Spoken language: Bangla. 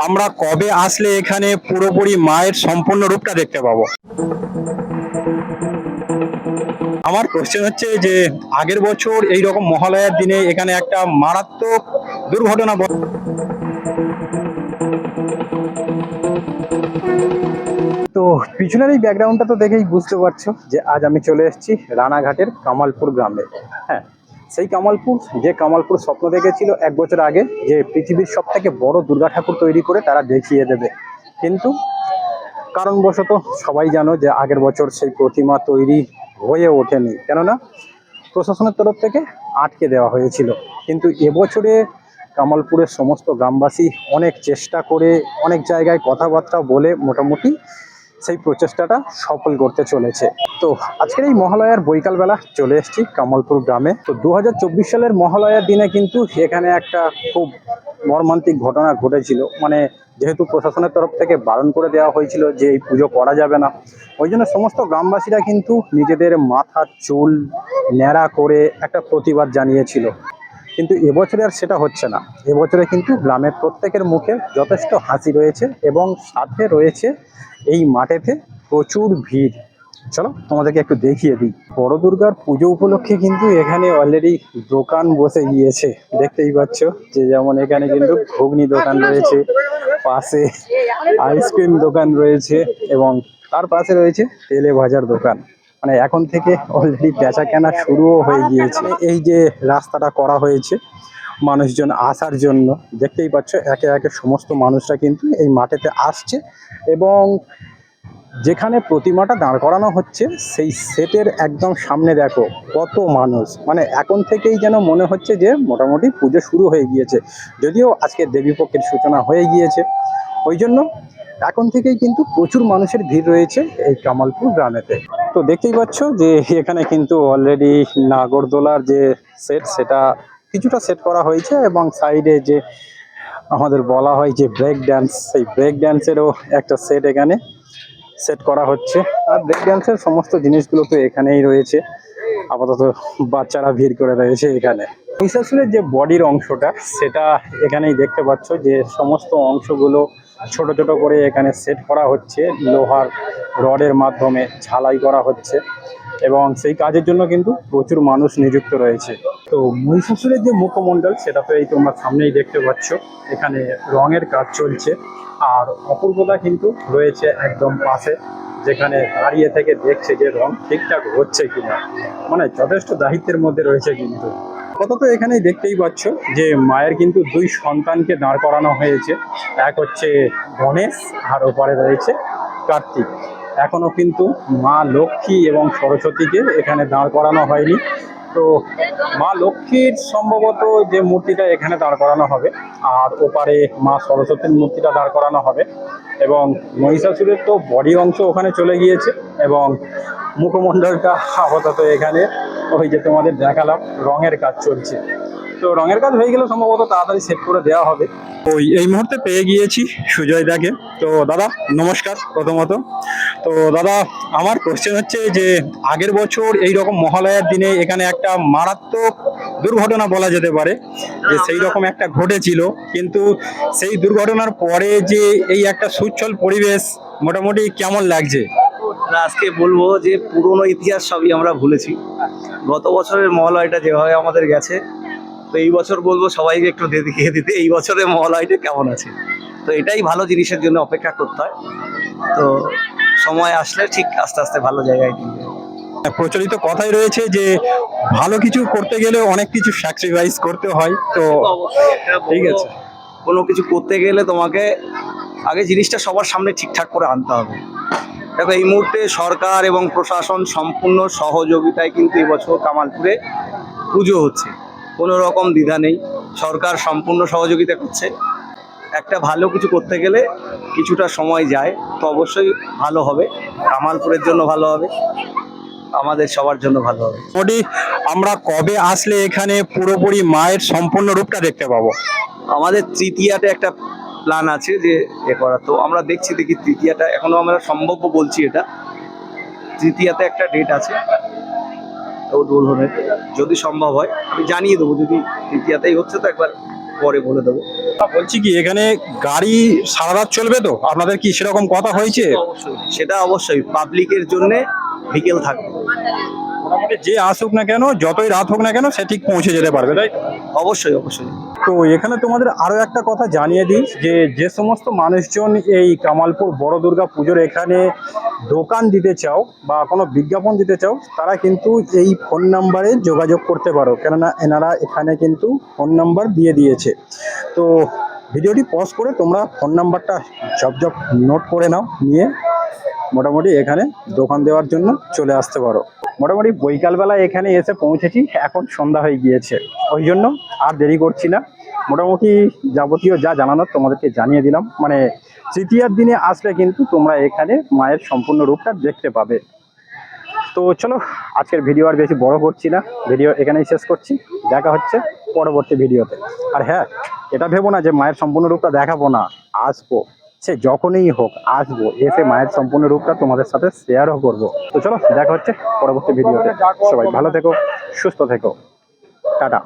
আমরা কবে আসলে এখানে পুরোপুরি মায়ের সম্পূর্ণ রূপটা দেখতে পাবো? আমার কোশ্চেন হচ্ছে যে, আগের বছর এই রকম মহালয়ার দিনে এখানে একটা মারাত্মক দুর্ঘটনা ঘট- তো পিছনের এই ব্যাকগ্রাউন্ডটা তো দেখেই বুঝতে পারছ যে আজ আমি চলে এসেছি রানাঘাটের কামালপুর গ্রামে। হ্যাঁ সেই কামালপুর, যে কামালপুর স্বপ্ন দেখেছিল এক বছর আগে যে পৃথিবীর সব থেকে বড় দুর্গা ঠাকুর তৈরি করে তারা দেখিয়ে দেবে। কিন্তু কারণবশত সবাই জানো যে আগের বছর সেই প্রতিমা তৈরি হয়ে ওঠেনি। কেননা প্রশাসনের তরফ থেকে আটকে দেওয়া হয়েছিল। কিন্তু এবছরে কামালপুরের সমস্ত গ্রামবাসী অনেক চেষ্টা করে, অনেক জায়গায় কথাবার্তা বলে মোটামুটি সেই প্রচেষ্টাটা সফল করতে চলেছে। তো আজকের এই মহালয়ার বৈকালবেলা চলে এসেছি কামালপুর গ্রামে। তো দু হাজার চব্বিশ সালের মহালয়ার দিনে কিন্তু এখানে একটা খুব মর্মান্তিক ঘটনা ঘটেছিল। মানে যেহেতু প্রশাসনের তরফ থেকে বারণ করে দেওয়া হয়েছিল যে এই পুজো করা যাবে না, ওই জন্য সমস্ত গ্রামবাসীরা কিন্তু নিজেদের মাথা, চুল ন্যাড়া করে একটা প্রতিবাদ জানিয়েছিল। কিন্তু এবছরে আর সেটা হচ্ছে না। এবছরে কিন্তু গ্রামের প্রত্যেকের মুখে যথেষ্ট হাসি রয়েছে এবং সাথে রয়েছে এই মাঠেতে প্রচুর ভিড়। চলো তোমাদেরকে একটু দেখিয়ে দিই। বড় দুর্গার পুজো উপলক্ষে কিন্তু এখানে অলরেডি দোকান বসে গিয়েছে। দেখতেই পাচ্ছ যে যেমন এখানে কিন্তু ঘুগনি দোকান রয়েছে, পাশে আইসক্রিম দোকান রয়েছে এবং তার পাশে রয়েছে তেলে ভাজার দোকান। মানে এখন থেকে অলরেডি বেচা কেনা শুরুও হয়ে গিয়েছে। এই যে রাস্তাটা করা হয়েছে মানুষজন আসার জন্য, দেখতেই পাচ্ছ একে একে সমস্ত মানুষরা কিন্তু এই মাঠেতে আসছে এবং যেখানে প্রতিমাটা দাঁড় করানো হচ্ছে, সেই সেটের একদম সামনে দেখো কত মানুষ। মানে এখন থেকেই যেন মনে হচ্ছে যে মোটামুটি পুজো শুরু হয়ে গিয়েছে। যদিও আজকে দেবীপক্ষের সূচনা হয়ে গিয়েছে। ওই জন্য এখন থেকেই কিন্তু প্রচুর মানুষের ভিড় রয়েছে এই কামালপুর গ্রামেতে। তো দেখতেই পাচ্ছ যে এখানে কিন্তু অলরেডি নাগরদোলার যে সেট সেটা কিছুটা সেট করা হয়েছে এবং সাইডে যে আমাদের বলা হয় যে ব্রেক ড্যান্স সেই ব্রেক ড্যান্সেরও একটা সেট এখানে সেট করা হচ্ছে। আর ব্রেক ড্যান্সের সমস্ত জিনিসগুলো তো এখানেই রয়েছে। আপাতত বাচ্চারা ভিড় করে রয়েছে এখানে। মহিষাসুরের যে বডির অংশটা, সেটা এখানেই দেখতে পাচ্ছ যে সমস্ত অংশগুলো ছোট ছোট করে এখানে সেট করা হচ্ছে। লোহার রডের মাধ্যমে ঝালাই করা হচ্ছে। এবং সেই কাজের জন্য কিন্তু প্রচুর মানুষ নিযুক্ত রয়েছে। তো মহিষাসুরের যে মুখমণ্ডল, সেটা তো এই তোমরা সামনেই দেখতে পাচ্ছ। এখানে রঙের কাজ চলছে। আর অপূর্বতা কিন্তু রয়েছে একদম পাশে, যেখানে দাঁড়িয়ে থেকে দেখছে যে রং ঠিকঠাক হচ্ছে কিনা। মানে যথেষ্ট দায়িত্বের মধ্যে রয়েছে কিন্তু। কত তো এখানেই দেখতেই পাচ্ছ যে মায়ের কিন্তু দুই সন্তানকে দাঁড় করানো হয়েছে। এক হচ্ছে গণেশ, আর ওপারে রয়েছে কার্তিক। এখনও কিন্তু মা লক্ষ্মী এবং সরস্বতীকে এখানে দাঁড় করানো হয়নি। তো মা লক্ষ্মীর সম্ভবত যে মূর্তিটা এখানে দাঁড় করানো হবে, আর ওপারে মা সরস্বতীর মূর্তিটা দাঁড় করানো হবে এবং মহিষাসুরের তো বডি অংশ ওখানে চলে গিয়েছে এবং মুখমণ্ডলটা আপাতত এখানে ওই যে তোমাদের দেখালাম, রঙের কাজ চলছে। তো রঙের কাজ হয়ে গেলে সম্ভবত তাড়াতাড়ি সেট করে দেওয়া হবে। ওই এই মুহূর্তে পেয়ে গিয়েছি সুজয় দাকে। তো দাদা নমস্কার প্রথমত। তো দাদা আমার কোশ্চেন হচ্ছে যে আগের বছর এই রকম মহালয়ার দিনে এখানে একটা মারাত্মক দুর্ঘটনা বলা যেতে পারে যে সেই রকম একটা ঘটেছিল। কিন্তু সেই দুর্ঘটনার পরে যে এই একটা সুচ্ছল পরিবেশ মোটামুটি কেমন লাগছে? আজকে বলব যে পুরনো ইতিহাস সবই আমরা ভুলেছি। গত বছরের মহালয়টা যেভাবে আমাদের গেছে তো এই বছর বলব সবাইকে একটু দেখিয়ে দিতে এই বছরের মহালয়টা কেমন আছে? তো এটাই ভালো জিনিসের জন্য অপেক্ষা করতে হয়। তো সময় আসলে ঠিক আস্তে আস্তে ভালো জায়গায় নিয়ে। প্রচলিত কথাই রয়েছে যে ভালো কিছু করতে গেলে অনেক কিছু স্যাক্রিফাইস করতে হয়। তো ঠিক আছে। কোনো কিছু করতে গেলে তোমাকে আগে জিনিসটা সবার সামনে ঠিকঠাক করে আনতে হবে। দেখো এই মুহূর্তে সরকার এবং প্রশাসন সম্পূর্ণ সহযোগিতায় কিন্তু এবছর কামালপুরে পুজো হচ্ছে। কোনো রকম দ্বিধা নেই। সরকার সম্পূর্ণ সহযোগিতা করছে। একটা ভালো কিছু করতে গেলে কিছুটা সময় যায় তো অবশ্যই ভালো হবে। কামালপুরের জন্য ভালো হবে। আমাদের সবার জন্য ভালো হবে। মোটামুটি আমরা কবে আসলে এখানে পুরোপুরি মায়ের সম্পূর্ণ রূপটা দেখতে পাবো? আমাদের তৃতীয়াতে একটা প্ল্যান আছে যে এ করা তো আমরা দেখছি দেখি তৃতীয়াটা এখনও আমরা সম্ভব বলছি এটা। তৃতীয়াতে একটা ডেট আছে। উদ্বোধনের যদি সম্ভব হয় আমি জানিয়ে দেবো। যদি তৃতীয়াতেই হচ্ছে তো একবার পরে বলে দেবো। বলছি কি এখানে গাড়ি সারা রাত চলবে তো? আপনাদের কি সেরকম কথা হয়েছে? সেটা অবশ্যই। পাবলিকের জন্য বিকেল থাকবে। মোটামুটি যে আসুক না কেন যতই রাত হোক না কেন সে ঠিক পৌঁছে যেতে পারবে তাই অবশ্যই অবশ্যই। তো এখানে তোমাদের আরও একটা কথা জানিয়ে দিই যে যে সমস্ত মানুষজন এই কামালপুর বড় দুর্গা পুজোর এখানে দোকান দিতে চাও বা কোনো বিজ্ঞাপন দিতে চাও, তারা কিন্তু এই ফোন নাম্বারে যোগাযোগ করতে পারো। কেননা এনারা এখানে কিন্তু ফোন নাম্বার দিয়ে দিয়েছে। তো ভিডিওটি পজ করে তোমরা ফোন নাম্বারটা জব জব নোট করে নাও, নিয়ে মোটামুটি এখানে দোকান দেওয়ার জন্য চলে আসতে পারো। মোটামুটি বৈকালবেলা এখানে এসে পৌঁছেছি, এখন সন্ধ্যা হয়ে গিয়েছে। ওই জন্য আর দেরি করছি না। মোটামুটি যাবতীয় যা জানানোর তোমাদেরকে জানিয়ে দিলাম। মানে তৃতীয়ার দিনে আসলে কিন্তু তোমরা এখানে মায়ের সম্পূর্ণ রূপটা দেখতে পাবে। তো চলো, আজকের ভিডিও আর বেশি বড় করছি না। ভিডিও এখানেই শেষ করছি। দেখা হচ্ছে পরবর্তী ভিডিওতে। আর হ্যাঁ এটা ভেবো না যে মায়ের সম্পূর্ণ রূপটা দেখাবো না, আসব। সে যখনই হোক আসব এসে মায়ের সম্পূর্ণ রূপটা তোমাদের সাথে শেয়ারও করব। তো চলো দেখা হচ্ছে পরবর্তী ভিডিওতে সবাই ভালো থেকো সুস্থ থেকো। টাটা।